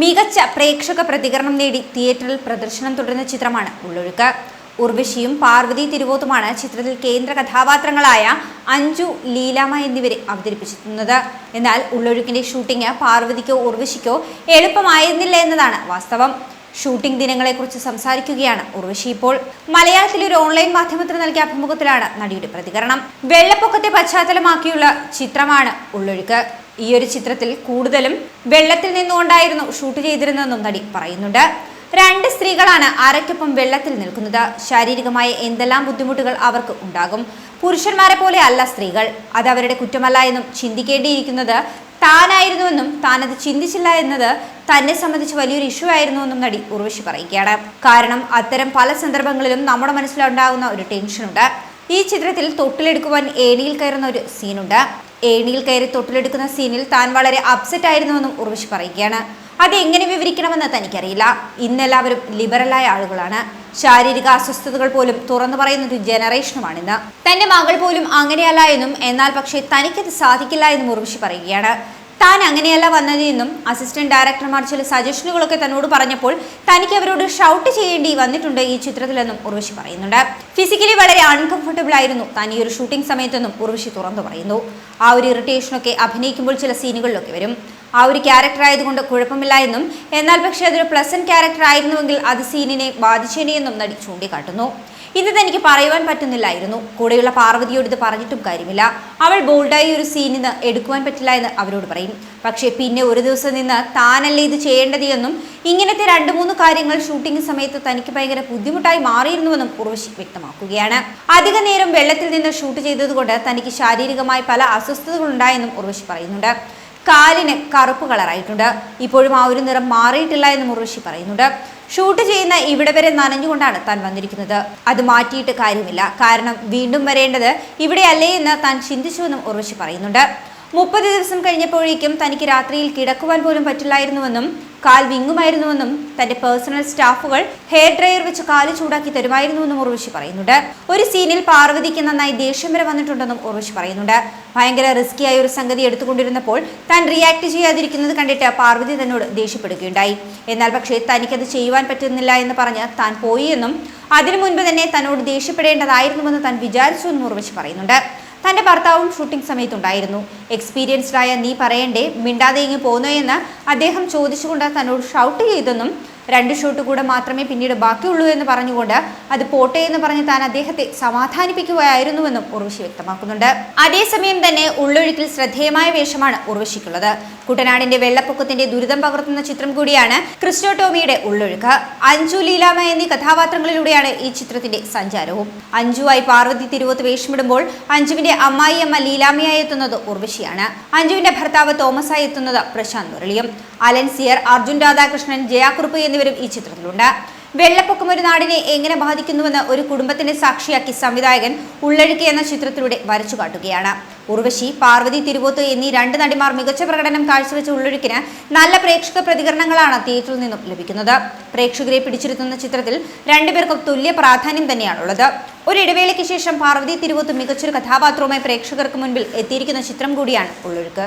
മികച്ച പ്രേക്ഷക പ്രതികരണം നേടി തിയേറ്ററിൽ പ്രദർശനം തുടരുന്ന ചിത്രമാണ് ഉള്ളൊഴുക്ക്. ഉർവശിയും പാർവതി തിരുവോത്തുമാണ് ചിത്രത്തിൽ കേന്ദ്ര കഥാപാത്രങ്ങളായ അഞ്ജു ലീലാമ എന്നിവരെ അവതരിപ്പിച്ചിരുന്നത്. എന്നാൽ ഉള്ളൊഴുക്കിന്റെ ഷൂട്ടിംഗ് പാർവതിക്കോ ഉർവശിക്കോ എളുപ്പമായിരുന്നില്ല എന്നതാണ് വാസ്തവം. ഷൂട്ടിംഗ് ദിനങ്ങളെക്കുറിച്ച് സംസാരിക്കുകയാണ് ഉർവശി ഇപ്പോൾ. മലയാളത്തിലെ ഒരു ഓൺലൈൻ മാധ്യമത്തിന് നൽകിയ അഭിമുഖത്തിലാണ് നടിയുടെ പ്രതികരണം. വെള്ളപ്പൊക്കത്തെ പശ്ചാത്തലമാക്കിയുള്ള ചിത്രമാണ് ഉള്ളൊഴുക്ക്. ഈ ഒരു ചിത്രത്തിൽ കൂടുതലും വെള്ളത്തിൽ നിന്നുകൊണ്ടായിരുന്നു ഷൂട്ട് ചെയ്തിരുന്നതെന്നും നടി പറയുന്നുണ്ട്. രണ്ട് സ്ത്രീകളാണ് അരയ്ക്കൊപ്പം വെള്ളത്തിൽ നിൽക്കുന്നത്. ശാരീരികമായ എന്തെല്ലാം ബുദ്ധിമുട്ടുകൾ അവർക്ക് ഉണ്ടാകും? പുരുഷന്മാരെ പോലെ അല്ല സ്ത്രീകൾ. അത് അവരുടെ കുറ്റമല്ല എന്നും ചിന്തിക്കേണ്ടിയിരിക്കുന്നത് താനായിരുന്നുവെന്നും താനത് ചിന്തിച്ചില്ല എന്നത് തന്നെ സംബന്ധിച്ച് വലിയൊരു ഇഷ്യൂ ആയിരുന്നുവെന്നും നടി ഉർവശി പറയുകയാണ്. കാരണം അത്തരം പല സന്ദർഭങ്ങളിലും നമ്മുടെ മനസ്സിലുണ്ടാകുന്ന ഒരു ടെൻഷനുണ്ട് ഈ ചിത്രത്തിൽ തൊട്ടിലെടുക്കുവാൻ ഏണിയിൽ കയറുന്ന ഒരു സീനുണ്ട് ഏണിയിൽ കയറി തൊട്ടിലെടുക്കുന്ന സീനിൽ താൻ വളരെ അപ്സെറ്റ് ആയിരുന്നുവെന്നും ഉർവശി പറയുകയാണ്. അത് എങ്ങനെ വിവരിക്കണമെന്ന് തനിക്കറിയില്ല. ഇന്നെല്ലാവരും ലിബറലായ ആളുകളാണ്. ശാരീരിക അസ്വസ്ഥതകൾ പോലും തുറന്നു പറയുന്ന ഒരു ജനറേഷനുമാണിന്ന് തന്റെ മകൾ പോലും അങ്ങനെയല്ല എന്നും എന്നാൽ പക്ഷേ തനിക്കത് സാധിക്കില്ല എന്നും ഉർവശി പറയുകയാണ്. താൻ അങ്ങനെയല്ല വന്നതെന്നും അസിസ്റ്റന്റ് ഡയറക്ടർമാർ ചില സജഷനുകളൊക്കെ തന്നോട് പറഞ്ഞപ്പോൾ തനിക്ക് അവരോട് ഷൗട്ട് ചെയ്യേണ്ടി വന്നിട്ടുണ്ട് ഈ ചിത്രത്തിലെന്നും ഉർവശി പറയുന്നുണ്ട്. ഫിസിക്കലി വളരെ അൺകംഫർട്ടബിൾ ആയിരുന്നു താൻ ഈ ഒരു ഷൂട്ടിംഗ് സമയത്തെന്നും ഉർവശി തുറന്നു പറയുന്നു. ആ ഒരു ഇറിറ്റേഷനൊക്കെ അഭിനയിക്കുമ്പോൾ ചില സീനുകളിലൊക്കെ വരും. ആ ഒരു ക്യാരക്ടർ ആയതുകൊണ്ട് കുഴപ്പമില്ല എന്നും എന്നാൽ പക്ഷേ അതൊരു പ്ലസന്റ് ക്യാരക്ടർ ആയിരുന്നുവെങ്കിൽ അത് സീനിനെ ബാധിച്ചേനെയെന്നും നടി ചൂണ്ടിക്കാട്ടുന്നു. ഇത് തനിക്ക് പറയുവാൻ പറ്റുന്നില്ലായിരുന്നു. കൂടെയുള്ള പാർവതിയോട് ഇത് പറഞ്ഞിട്ടും കാര്യമില്ല. അവൾ ബോൾഡായി ഒരു സീനിന്ന് എടുക്കുവാൻ പറ്റില്ല എന്ന് അവരോട് പറയും. പക്ഷേ പിന്നെ ഒരു ദിവസം നിന്ന് താനല്ലേ ഇത് ചെയ്യേണ്ടത് എന്നും ഇങ്ങനത്തെ രണ്ട് മൂന്ന് കാര്യങ്ങൾ ഷൂട്ടിംഗ് സമയത്ത് തനിക്ക് ഭയങ്കര ബുദ്ധിമുട്ടായി മാറിയിരുന്നുവെന്നും ഉർവശി വ്യക്തമാക്കുകയാണ്. അധിക നേരം വെള്ളത്തിൽ നിന്ന് ഷൂട്ട് ചെയ്തതുകൊണ്ട് തനിക്ക് ശാരീരികമായി പല അസ്വസ്ഥതകളുണ്ടായെന്നും ഉർവശി പറയുന്നുണ്ട്. കാലിന് കറുപ്പ് കളറായിട്ടുണ്ട്. ഇപ്പോഴും ആ ഒരു നിറം മാറിയിട്ടില്ല എന്ന് മുറുഷി പറയുന്നുണ്ട്. ഷൂട്ട് ചെയ്യുന്ന ഇവിടെ വരെ നനഞ്ഞുകൊണ്ടാണ് താൻ വന്നിരിക്കുന്നത്. അത് മാറ്റിയിട്ട് കാര്യമില്ല. കാരണം വീണ്ടും വരേണ്ടത് ഇവിടെയല്ലേ എന്ന് താൻ ചിന്തിച്ചുവെന്നും ഉർവശി പറയുന്നുണ്ട്. മുപ്പത് ദിവസം കഴിഞ്ഞപ്പോഴേക്കും തനിക്ക് രാത്രിയിൽ കിടക്കുവാൻ പോലും പറ്റില്ലായിരുന്നുവെന്നും കാൽ വിങ്ങുമായിരുന്നുവെന്നും തന്റെ പേഴ്സണൽ സ്റ്റാഫുകൾ ഹെയർ ഡ്രയർ വെച്ച് കാൽ ചൂടാക്കി തരുമായിരുന്നുവെന്നും ഉർവശി പറയുന്നുണ്ട്. ഒരു സീനിൽ പാർവതിക്ക് നന്നായി ദേഷ്യം വരെ വന്നിട്ടുണ്ടെന്നും ഉർവശി പറയുന്നുണ്ട്. ഭയങ്കര റിസ്കിയായ ഒരു സംഗതി എടുത്തുകൊണ്ടിരുന്നപ്പോൾ താൻ റിയാക്ട് ചെയ്യാതിരിക്കുന്നത് കണ്ടിട്ട് പാർവതി തന്നോട് ദേഷ്യപ്പെടുകയുണ്ടായി. എന്നാൽ പക്ഷേ തനിക്കത് ചെയ്യുവാൻ പറ്റുന്നില്ല എന്ന് പറഞ്ഞ് താൻ പോയി എന്നും അതിനു മുൻപ് തന്നെ തന്നോട് ദേഷ്യപ്പെടേണ്ടതായിരുന്നുവെന്ന് താൻ വിചാരിച്ചു എന്നും ഉർവശി പറയുന്നുണ്ട്. തന്റെ ഭർത്താവും ഷൂട്ടിംഗ് സമയത്തുണ്ടായിരുന്നു. എക്സ്പീരിയൻസ്ഡായ നീ പറയണ്ടേ മിണ്ടാതെ ഇങ്ങ് പോകുന്നോ എന്ന് അദ്ദേഹം ചോദിച്ചുകൊണ്ട് തന്നോട് ഷൗട്ട് ചെയ്തെന്നും രണ്ട് ഷോട്ട് കൂടെ മാത്രമേ പിന്നീട് ബാക്കിയുള്ളൂ എന്ന് പറഞ്ഞുകൊണ്ട് അത് പോട്ടെ എന്ന് പറഞ്ഞ് താൻ അദ്ദേഹത്തെ സമാധാനിപ്പിക്കുകയായിരുന്നുവെന്നും ഉർവശി വ്യക്തമാക്കുന്നുണ്ട്. അതേസമയം തന്നെ ഉള്ളൊഴുക്കിൽ ശ്രദ്ധേയമായ വേഷമാണ് ഉർവശിക്കുള്ളത്. കുട്ടനാടിന്റെ വെള്ളപ്പൊക്കത്തിന്റെ ദുരിതം പകർത്തുന്ന ചിത്രം കൂടിയാണ് ക്രിസ്റ്റോ ടോമിയുടെ ഉള്ളൊഴുക്ക്. അഞ്ജു ലീലാമ എന്നീ കഥാപാത്രങ്ങളിലൂടെയാണ് ഈ ചിത്രത്തിന്റെ സഞ്ചാരവും. അഞ്ജുവായി പാർവതി തിരുവോത്ത് വേഷമിടുമ്പോൾ അഞ്ജുവിന്റെ അമ്മായിയമ്മ ലീലാമയായി എത്തുന്നത് ഉർവശിയാണ്. അഞ്ജുവിന്റെ ഭർത്താവ് തോമസായി എത്തുന്നത് പ്രശാന്ത് മുരളിയും. അലൻ സിയർ അർജുൻ രാധാകൃഷ്ണൻ ജയാക്കുറുപ്പ് എന്നിവരും ഈ ചിത്രത്തിലുണ്ട്. വെള്ളപ്പൊക്കം ഒരു നാടിനെ എങ്ങനെ ബാധിക്കുന്നുവെന്ന് ഒരു കുടുംബത്തിന്റെ സാക്ഷിയാക്കി സംവിധായകൻ ഉള്ളഴുക്ക് എന്ന ചിത്രത്തിലൂടെ വരച്ചു കാട്ടുകയാണ്. ഉർവശി പാർവതി തിരുവോത്ത് എന്നീ രണ്ട് നടിമാർ മികച്ച പ്രകടനം കാഴ്ചവെച്ച ഉള്ളൊഴുക്കിന് നല്ല പ്രേക്ഷക പ്രതികരണങ്ങളാണ് തിയേറ്ററിൽ നിന്നും ലഭിക്കുന്നത്. പ്രേക്ഷകരെ പിടിച്ചിരുത്തുന്ന ചിത്രത്തിൽ രണ്ടുപേർക്കും തുല്യ പ്രാധാന്യം തന്നെയാണുള്ളത്. ഒരു ഇടവേളയ്ക്ക് ശേഷം പാർവതി തിരുവോത്ത് മികച്ചൊരു കഥാപാത്രവുമായി പ്രേക്ഷകർക്ക് മുൻപിൽ എത്തിയിരിക്കുന്ന ചിത്രം കൂടിയാണ് ഉള്ളൊഴുക്ക്.